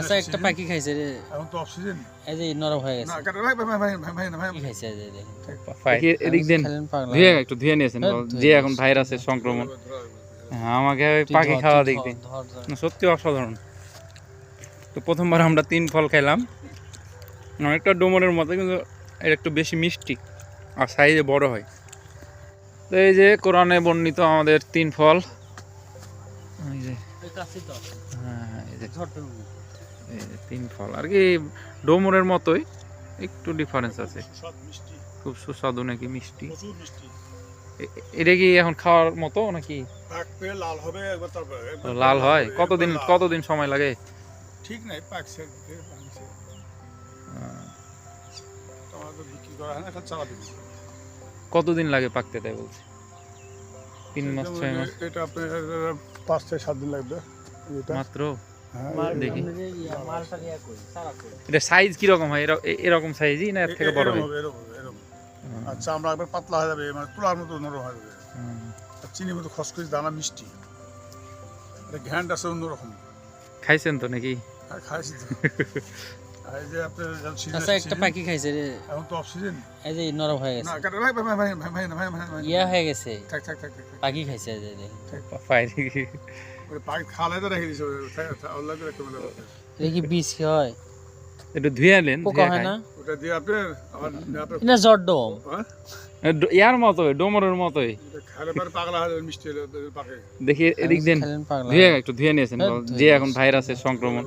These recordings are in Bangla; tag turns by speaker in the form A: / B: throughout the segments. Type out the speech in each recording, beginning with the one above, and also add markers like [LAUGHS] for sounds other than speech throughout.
A: আচ্ছা একটা পাখি খাইছে রে।
B: এখন তো অক্সিজেন
A: এই যে নরম হয়ে
B: না কাটা ভাই ভাই ভাই ভাই ভাই ভাই
A: খাইছে এই যে
C: এদিক দেন। ধুয়ে একটু ধুয়ে নিয়েছেন যে এখন ভাইরাসের সংক্রমণ। হ্যাঁ আমাকে ওই পাখি খাওয়া। না, সত্যি অসাধারণ। তো প্রথমবার আমরা তিন ফল খাইলাম। অনেকটা ডোমরের মতো কিন্তু এটা একটু বেশি মিষ্টি আর সাইজে বড় হয়। তো এই যে কোরআনে বর্ণিত আমাদের তিন ফল। এই যে। হ্যাঁ তিন ফল আর কি ডোমরের মতোই একটু ডিফারেন্স আছে। খুব সুস্বাদু নাকি মিষ্টি? এটা কি এখন খাওয়ার মতো নাকি?
B: লাল হবে
C: হয়? কতদিন কতদিন সময় লাগে?
B: ঠিক নাই পাকছে হয়।
C: কতদিন লাগে পাকতে তাই বলছি? তিন মাস ছয় মাস?
B: এটা আপনার পাঁচ থেকে সাত দিন লাগবে।
C: মাত্র? সাইজ কি রকম হয়? এরকম সাইজ না এর থেকে বড় হয়?
B: আচ্ছা আমরা একবার পাতলা হয়ে যাবে মানে তুলার মতো নরম হয়ে যাবে। চিনি মতো খসখস দানা মিষ্টি। ঘ্যান্ড আছে অন্যরকম।
C: খাইছেন তো নাকি?
B: হ্যাঁ, খাইছি [LAUGHS] এই যে
A: আচ্ছা, পাখি খাইছে রে।
B: এখন তো অফ সিজন
A: এই যে নরম হয়ে গেছে। ইয়া হয়ে গেছে।
B: থাক থাক থাক
A: পাখি খাইছে এই যে ফাইরি হ্যাঁ,
C: ধুয়ে নিয়েছেন যে এখন ভাইরাসের সংক্রমণ।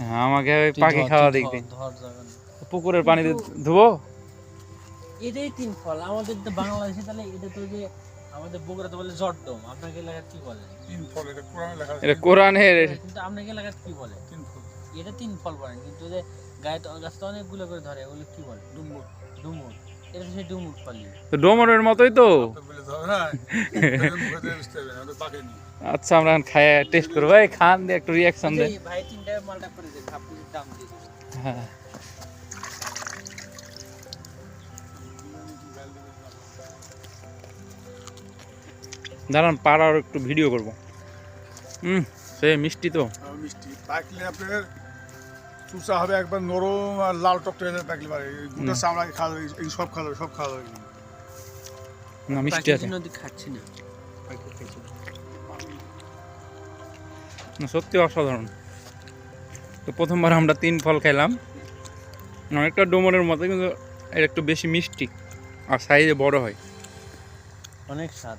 C: হ্যাঁ, আমাকে পাখি খাওয়া পুকুরের পানিতে ধুবো।
A: এটাই তিন ফল। আমাদের তো বাংলাদেশে তাহলে এটা তো যে আমাদের বগুড়া তো বলে জটডম আপনাকে এলাকায় কি বলে?
B: তিন ফল এটা কোরআনে লেখা আছে।
C: এটা কোরআনের
A: কিন্তু আপনাকে এলাকায় কি বলে?
B: তিন ফল
A: এটা তিন ফল বলেন কিন্তু যে গায়ে তো গাছ তো অনেকগুলো করে ধরে ওগুলো কি বলে?
B: ডুম্বুর
A: ডুমুর। এটা সেই ডুমুর ফলই
C: তো ডোমরের মতোই তো। আচ্ছা আমরা খাই টেস্ট করব। এই খান দিয়ে একটু রিয়াকশন দেন।
A: ভাই তিনটা মালটা করে দে খাপুরের দাম দিয়ে
C: হ্যাঁ। দাঁড়ান পাড়ার একটু ভিডিও করব। হুম সে মিষ্টি তো।
B: মিষ্টি। পাকলে আপনার চুষা হবে একবার নরম আর লাল টকটকে হয়ে যাবে পাকলে পারে
C: হুম।
B: চামড়া খাওয়া যাবে এই সব খাওয়া যাবে সব খাওয়া যাবে
C: না মিষ্টি আছে।
A: খাচ্ছি না।
C: না, সত্যি অসাধারণ। তো প্রথমবার আমরা তিন ফল খাইলাম অনেকটা ডোমরের মতো কিন্তু এটা একটু বেশি মিষ্টি আর সাইজে বড় হয়।
A: অনেক স্বাদ।